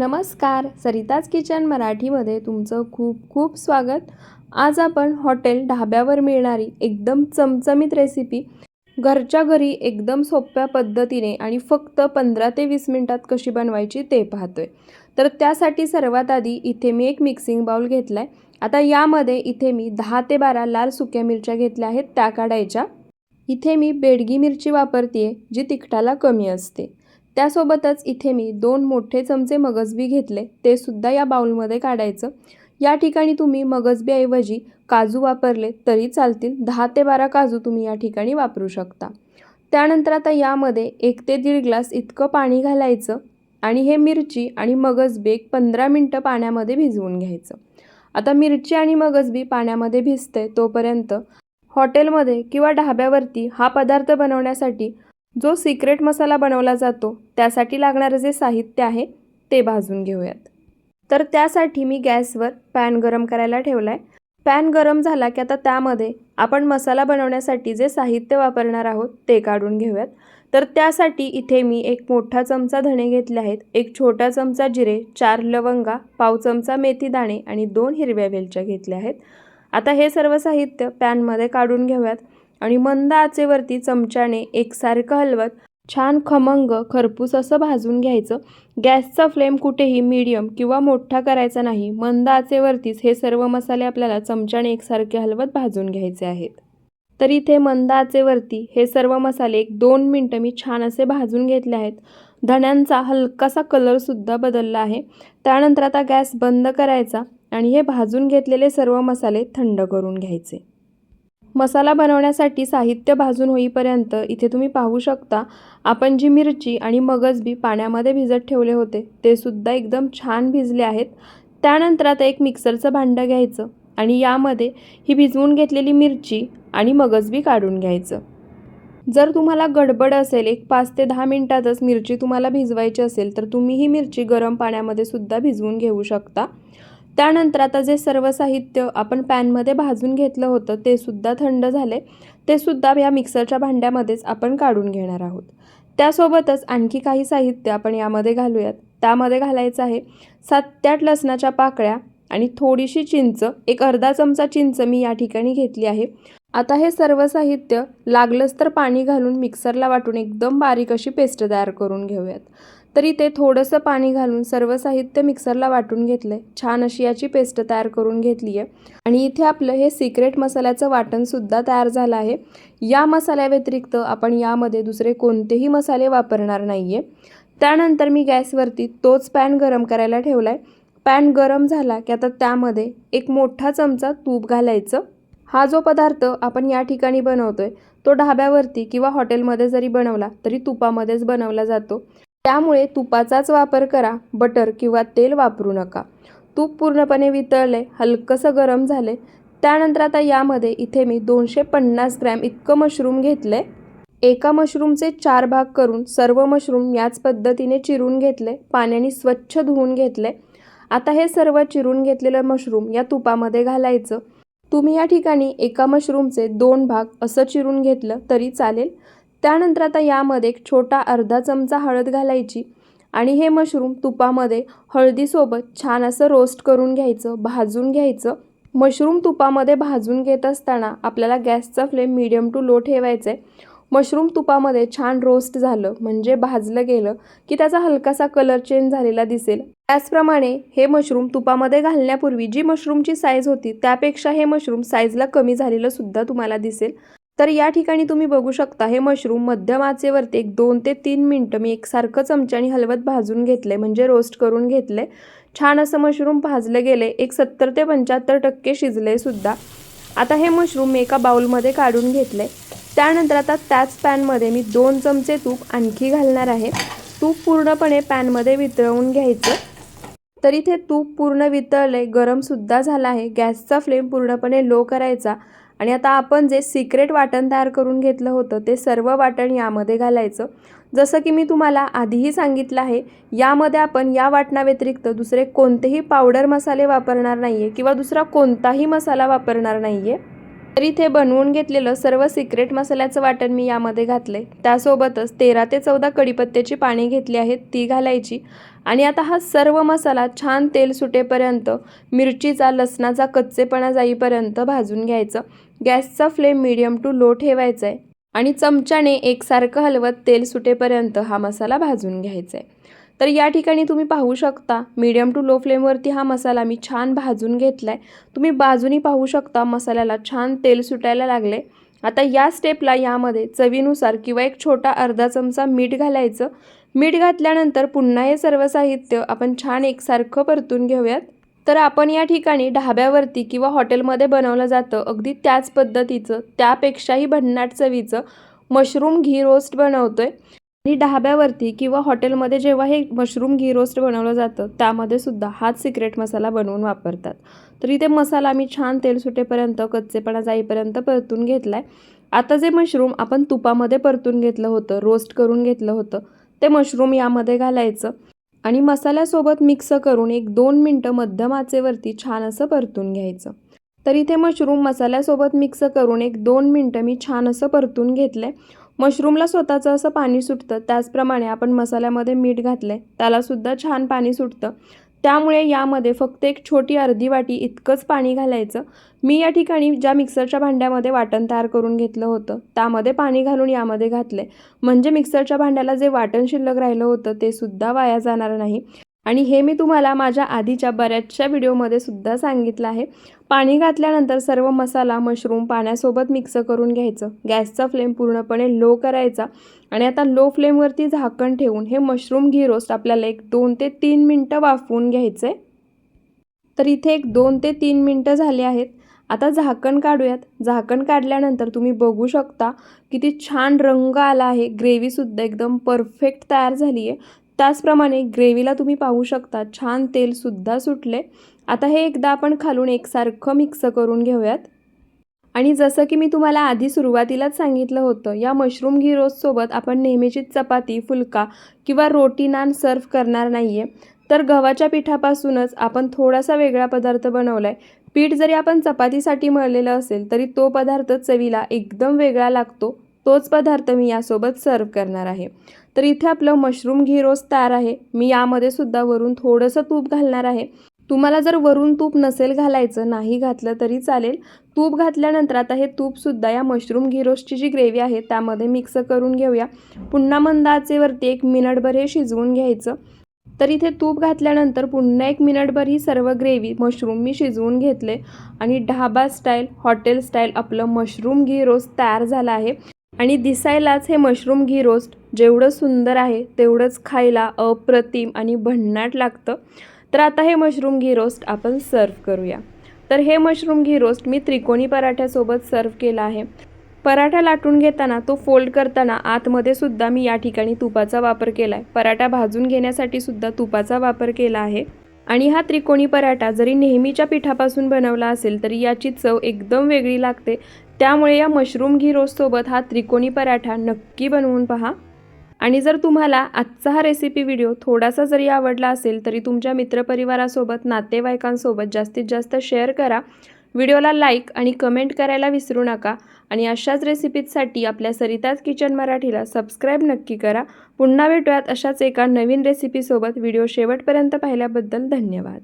नमस्कार सरिताज किचन मराठीमध्ये तुमचं खूप खूप स्वागत. आज आपण हॉटेल ढाब्यावर मिळणारी एकदम चमचमीत रेसिपी घरच्या घरी एकदम सोप्या पद्धतीने आणि फक्त पंधरा ते वीस मिनटात कशी बनवायची ते पाहतोय. तर त्यासाठी सर्वात आधी इथे मी एक मिक्सिंग बाउल घेतला आहे आता यामध्ये इथे मी दहा ते बारा लाल सुक्या मिरच्या घेतल्या आहेत त्या काढायच्या. इथे मी बेडगी मिरची वापरते जी तिखटाला कमी असते. त्यासोबतच इथे मी दोन मोठे चमचे मगजबी घेतले ते सुद्धा या बाउलमध्ये काढायचं. या ठिकाणी तुम्ही मगजबीऐवजी काजू वापरले तरी चालतील दहा ते बारा काजू तुम्ही या ठिकाणी वापरू शकता. त्यानंतर आता यामध्ये एक ते दीड ग्लास इतकं पाणी घालायचं आणि हे मिरची आणि मगजबी एक पंधरा मिनटं पाण्यामध्ये भिजवून घ्यायचं. आता मिरची आणि मगजबी पाण्यामध्ये भिजते तोपर्यंत हॉटेलमध्ये किंवा ढाब्यावरती हा पदार्थ बनवण्यासाठी जो सिक्रेट मसाला बनवला जातो त्यासाठी लागणारं जे साहित्य आहे ते भाजून घेऊयात. तर त्यासाठी मी गॅसवर पॅन गरम करायला ठेवला आहे पॅन गरम झाला की आता त्यामध्ये आपण मसाला बनवण्यासाठी जे साहित्य वापरणार आहोत ते काढून घेऊयात. तर त्यासाठी इथे मी एक मोठा चमचा धणे घेतले आहेत एक छोटा चमचा जिरे चार लवंगा पाव चमचा मेथी दाणे आणि दोन हिरव्या वेलच्या घेतल्या आहेत. आता हे सर्व साहित्य पॅनमध्ये काढून घेऊयात. आणि मंद आचेवरती चमच्याने एकसारखं हलवत छान खमंग खरपूस असं भाजून घ्यायचं. गॅसचा फ्लेम कुठेही मीडियम किंवा मोठा करायचा नाही. मंद आचेवरतीच हे सर्व मसाले आपल्याला चमच्याने एकसारखे हलवत भाजून घ्यायचे आहेत. तर इथे मंद आचेवरती हे सर्व मसाले एक दोन मिनटं मी छान असे भाजून घेतले आहेत. धण्यांचा हलकासा कलरसुद्धा बदलला आहे. त्यानंतर आता गॅस बंद करायचा आणि हे भाजून घेतलेले सर्व मसाले थंड करून घ्यायचे. मसाला बनवण्यासाठी साहित्य भाजून होईपर्यंत इथे तुम्ही पाहू शकता आपण जी मिरची आणि मगजबी पाण्यामध्ये भिजत ठेवले होते ते सुद्धा एकदम छान भिजले आहेत. त्यानंतर आता एक मिक्सरचं भांडं घ्यायचं आणि यामध्ये ही भिजवून घेतलेली मिरची आणि मगजबी काढून घ्यायचं. जर तुम्हाला गडबड असेल एक पाच ते दहा मिनटातच मिरची तुम्हाला भिजवायची असेल तर तुम्ही ही मिरची गरम पाण्यामध्ये सुद्धा भिजवून घेऊ शकता. त्यानंतर आता जे सर्व साहित्य आपण पॅनमध्ये भाजून घेतलं होतं ते सुद्धा थंड झाले. ते सुद्धा या मिक्सरच्या भांड्यामध्येच आपण काढून घेणार आहोत. त्यासोबतच आणखी काही साहित्य आपण यामध्ये घालूयात. त्यामध्ये घालायचं आहे सात ते आठ लसणाच्या पाकळ्या आणि थोडीशी चिंच एक अर्धा चमचा चिंच मी या ठिकाणी घेतली आहे. आता हे सर्व साहित्य लागलंच तर पाणी घालून मिक्सरला वाटून एकदम बारीक अशी पेस्ट तयार करून घेऊयात. तरी ते थोडंसं पाणी घालून सर्व साहित्य मिक्सरला वाटून घेतलं आहे छान अशी याची पेस्ट तयार करून घेतली आहे. आणि इथे आपलं हे सिक्रेट मसाल्याचं वाटणसुद्धा तयार झालं आहे. या मसाल्याव्यतिरिक्त आपण यामध्ये दुसरे कोणतेही मसाले वापरणार नाही आहे त्यानंतर मी गॅसवरती तोच पॅन गरम करायला ठेवला आहे पॅन गरम झाला की आता त्यामध्ये एक मोठा चमचा तूप घालायचं. हा जो पदार्थ आपण या ठिकाणी बनवतोय तो ढाब्यावरती किंवा हॉटेलमध्ये जरी बनवला तरी तुपामध्येच बनवला जातो. त्यामुळे तुपाचाच वापर करा बटर किंवा तेल वापरू नका. तूप पूर्णपणे वितळले हलकंसं गरम झाले त्यानंतर आता यामध्ये इथे मी दोनशे पन्नास ग्रॅम इतकं मशरूम घेतले. एका मशरूमचे चार भाग करून सर्व मशरूम याच पद्धतीने चिरून घेतले पाण्याने स्वच्छ धुवून घेतले. आता हे सर्व चिरून घेतलेलं मशरूम या तुपामध्ये घालायचं. तुम्ही या ठिकाणी एका मशरूमचे दोन भाग असं चिरून घेतलं तरी चालेल. त्यानंतर आता यामध्ये एक छोटा अर्धा चमचा हळद घालायची आणि हे मशरूम तुपामध्ये हळदीसोबत छान असं रोस्ट करून घ्यायचं भाजून घ्यायचं. मशरूम तुपामध्ये भाजून घेत असताना आपल्याला गॅसचा फ्लेम मिडियम टू लो ठेवायचा आहे मशरूम तुपामध्ये छान रोस्ट झालं म्हणजे भाजलं गेलं की त्याचा हलकासा कलर चेंज झालेला दिसेल. त्याचप्रमाणे हे मशरूम तुपामध्ये घालण्यापूर्वी जी मशरूमची साईज होती त्यापेक्षा हे मशरूम साईजला कमी झालेलं सुद्धा तुम्हाला दिसेल. तर या ठिकाणी तुम्ही बघू शकता हे मशरूम मध्यम आचेवरती एक दोन ते तीन मिनटं मी एकसारखं चमच्याने हलवत भाजून घेतले म्हणजे रोस्ट करून घेतले छान असं मशरूम भाजले गेले एक सत्तर ते पंच्याहत्तर टक्के शिजले सुद्धा. आता हे मशरूम मी एका बाउलमध्ये काढून घेतले त्यानंतर आता त्याच पॅनमध्ये मी दोन चमचे तूप आणखी घालणार आहे. तूप पूर्णपणे पॅनमध्ये वितळवून घ्यायचं. तर इथे तूप पूर्ण वितळले गरमसुद्धा झाला आहे. गॅसचा फ्लेम पूर्णपणे लो करायचा. आणि आता आपण जे सिक्रेट वाटण तयार करून घेतलं होतं ते सर्व वाटण यामध्ये घालायचं. जसं की मी तुम्हाला आधीही सांगितलं आहे यामध्ये आपण या वाटणाव्यतिरिक्त दुसरे कोणतेही पावडर मसाले वापरणार नाही आहे किंवा दुसरा कोणताही मसाला वापरणार नाही आहे तर इथे बनवून घेतलेलं सर्व सिक्रेट मसाल्याचं वाटण मी यामध्ये घातले त्यासोबतच तेरा ते चौदा कडीपत्त्याची पाणी घेतली आहेत ती घालायची. आणि आता हा सर्व मसाला छान तेल सुटेपर्यंत मिरचीचा लसणाचा कच्चेपणा जाईपर्यंत भाजून घ्यायचं. गॅसचा फ्लेम मिडियम टू लो ठेवायचा आहे आणि चमच्याने एकसारखं हलवत तेल सुटेपर्यंत हा मसाला भाजून घ्यायचा आहे तर या ठिकाणी तुम्ही पाहू शकता मीडियम टू लो फ्लेमवरती हा मसाला मी छान भाजून घेतला आहे तुम्ही बाजूनी पाहू शकता मसाल्याला छान तेल सुटायला लागले. आता या स्टेपला यामध्ये चवीनुसार किंवा एक छोटा अर्धा चमचा मीठ घालायचं. मीठ घातल्यानंतर पुन्हा हे सर्व साहित्य आपण छान एकसारखं परतून घेऊयात. तर आपण या ठिकाणी ढाब्यावरती किंवा हॉटेलमध्ये बनवलं जातं. अगदी त्याच पद्धतीचं त्यापेक्षाही भन्नाट चवीचं मशरूम घी रोस्ट बनवतोय. आणि ढाब्यावरती किंवा हॉटेलमध्ये जेव्हा हे मशरूम घी रोस्ट बनवलं जातं त्यामध्ये सुद्धा हाच सिक्रेट मसाला बनवून वापरतात. तर इथे मसाला मी छान तेल सुटेपर्यंत कच्चेपणा जाईपर्यंत परतून घेतला आहे आता जे मशरूम आपण तुपामध्ये परतून घेतलं होतं रोस्ट करून घेतलं होतं ते मशरूम यामध्ये घालायचं. आणि मसाल्यासोबत मिक्स करून एक दोन मिनटं मध्यम आचेवरती छान असं परतून घ्यायचं. तर इथे मशरूम मसाल्यासोबत मिक्स करून एक दोन मिनटं मी छान असं परतून घेतलं आहे मशरूमला स्वतःचं असं पाणी सुटतं. त्याचप्रमाणे आपण मसाल्यामध्ये मीठ घातलं आहे त्यालासुद्धा छान पाणी सुटतं. त्यामुळे यामध्ये फक्त एक छोटी अर्धी वाटी इतकंच पाणी घालायचं. मी या ठिकाणी ज्या मिक्सरच्या भांड्यामध्ये वाटण तयार करून घेतलं होतं त्यामध्ये पाणी घालून यामध्ये घातले म्हणजे मिक्सरच्या भांड्याला जे वाटण शिल्लक राहिलं होतं ते सुद्धा वाया जाणार नाही. आणि हे मी तुम्हाला माझ्या आधीच्या बऱ्याचशा व्हिडिओमध्ये सुद्धा सांगितलं आहे. पाणी घातल्यानंतर सर्व मसाला मशरूम पाण्यासोबत मिक्स करून घ्यायचं. गॅसचा फ्लेम पूर्णपणे लो करायचा आणि आता लो फ्लेमवरती झाकण ठेवून हे मशरूम घी रोस्ट आपल्याला एक दोन ते तीन मिनटं वाफवून घ्यायचं आहे तर इथे एक दोन ते तीन मिनटं झाले आहेत. आता झाकण काढूयात. झाकण काढल्यानंतर तुम्ही बघू शकता किती छान रंग आला आहे. ग्रेव्हीसुद्धा एकदम परफेक्ट तयार झाली आहे त्याचप्रमाणे ग्रेव्हीला तुम्ही पाहू शकता छान तेलसुद्धा सुटले. आता हे एकदा आपण खालून एकसारखं मिक्स करून घेऊयात. आणि जसं की मी तुम्हाला आधी सुरुवातीलाच सांगितलं होतं या मशरूम घी रोजसोबत आपण नेहमीची चपाती फुलका किंवा रोटी नान सर्व करणार नाही आहे तर गव्हाच्या पिठापासूनच आपण थोडासा वेगळा पदार्थ बनवला आहे पीठ जरी आपण चपातीसाठी मळलेलं असेल तरी तो पदार्थ चवीला एकदम वेगळा लागतो. तोच पदार्थ मी यासोबत सर्व करणार आहे. तर इथे आपलं मशरूम घी रोज तयार आहे. मी यामध्ये सुद्धा वरून थोडंसं तूप घालणार आहे. तुम्हाला जर वरून तूप नसेल घालायचं नाही घातलं तरी चालेल. तूप घातल्यानंतर आता हे तूपसुद्धा या मशरूम घी जी ग्रेव्ही आहे त्यामध्ये मिक्स करून घेऊया. पुन्हा मंद आचेवरती एक मिनिटभर हे शिजवून घ्यायचं. तर इथे तूप घातल्यानंतर पुन्हा एक मिनिटभर ही सर्व ग्रेव्ही मशरूम मी शिजवून घेतले. आणि ढाबा स्टाईल हॉटेल स्टाईल आपलं मशरूम घी रोज तयार झालं आहे. आणि दिसायलाच हे मशरूम घी रोस्ट जेवढं सुंदर आहे तेवढंच खायला अप्रतिम आणि भन्नाट लागतं. तर आता हे मशरूम घी रोस्ट आपण सर्व करूया. तर हे मशरूम घी रोस्ट मी त्रिकोणी पराठ्यासोबत सर्व केला आहे. पराठा लाटून घेताना तो फोल्ड करताना आतमध्ये सुद्धा मी या ठिकाणी तुपाचा वापर केला आहे पराठा भाजून घेण्यासाठी सुद्धा तुपाचा वापर केला आहे. आणि हा त्रिकोणी पराठा जरी नेहमीच्या पिठापासून बनवला असेल तरी याची चव एकदम वेगळी लागते. त्यामुळे या मशरूम घी रोजसोबत हा त्रिकोणी पराठा नक्की बनवून पहा. आणि जर तुम्हाला आजचा हा रेसिपी व्हिडिओ थोडासा जरी आवडला असेल तरी तुमच्या मित्रपरिवारासोबत नातेवाईकांसोबत जास्तीत जास्त शेअर करा. व्हिडिओला लाईक आणि कमेंट करायला विसरू नका. आणि अशाच रेसिपीजसाठी आपल्या सरिताज किचन मराठीला सबस्क्राईब नक्की करा. पुन्हा भेटूयात अशाच एका नवीन रेसिपीसोबत व्हिडिओ शेवटपर्यंत पाहिल्याबद्दल धन्यवाद.